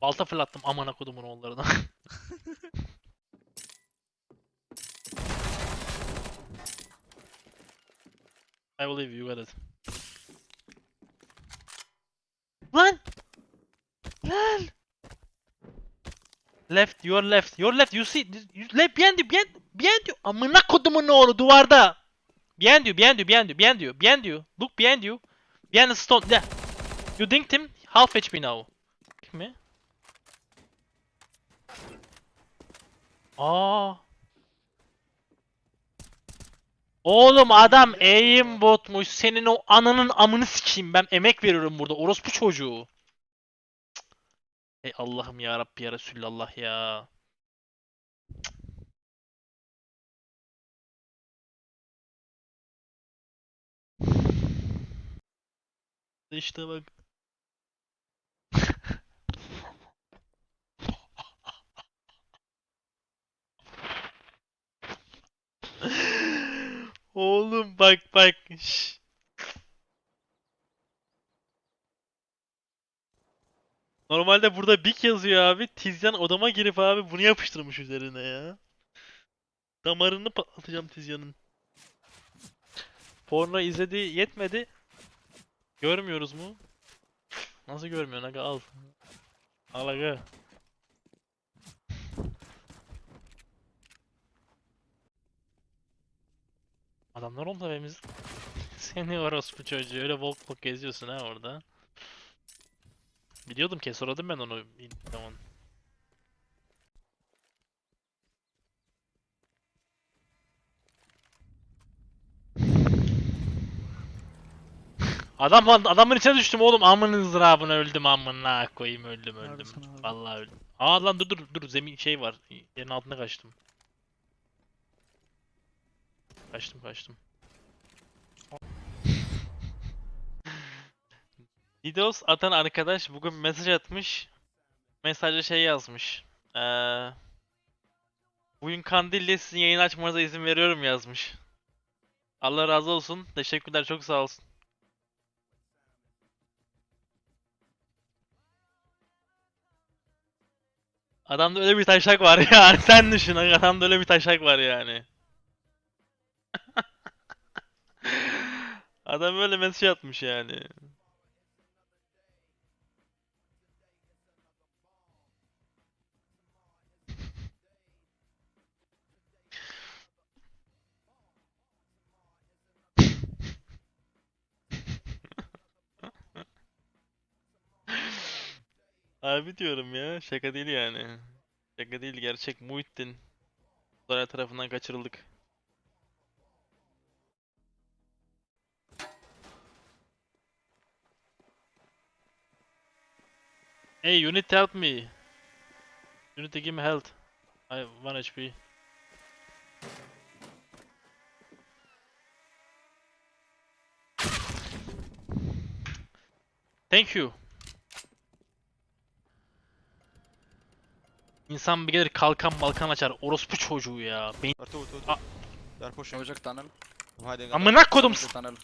Balta fırlattım amına kodumun oğullarına. I believe you got it. Lan! Lan! Left, your left, your left, you see, you, left, behind you, behind, behind you. Amına kodumun oğlu duvarda. Behind you, behind you, behind you, behind you, behind you. Look behind you. Behind the stone, there. You dinked him, half HP now. Mi? Aa. Oğlum adam aim botmuş. Senin o ananın amını sikeyim. Ben emek veriyorum burada. Orospu çocuğu. Ey Allah'ım ya Rabbi ya Resulallah ya. İşte bak. Oğlum bak bak. Normalde burada big yazıyor abi. Tizyan odama girip abi bunu yapıştırmış üzerine ya. Damarını patlatacağım Tizyan'ın. Porno izledi yetmedi. Görmüyoruz mu? Nasıl görmüyorsun aga al. Al aga. Adamlar oldu evimiz. Seni orospu çocuğu öyle volk volk geziyorsun ha orada. Biliyordum ki soradım ben onu tamam. Adam adamın içine düştüm oğlum amının ızdırabına öldüm amına koyayım öldüm öldüm. Vallahi öldüm. Aa lan dur dur dur zemin şey var. Yerin altına kaçtım. Kaçtım kaçtım. Didos atan arkadaş bugün mesaj atmış. Mesajda şey yazmış. Ee, bugün Kandil'le sizin yayın açmanıza izin veriyorum yazmış. Allah razı olsun. Teşekkürler çok sağ olsun. Adamda öyle bir taşak var yani sen düşün adamda öyle bir taşak var yani. Adam böyle mesaj atmış yani. Abi diyorum ya şaka değil yani. Şaka değil gerçek Muhittin. Uzay tarafından kaçırıldık. Hey, you need to help me. You need to give me health. I have 1 HP. Thank you. İnsan bir gelir kalkan malkan açar. Orospu çocuğu ya. Two, Ah. two. They are pushing. Amına kodum. Tunnel.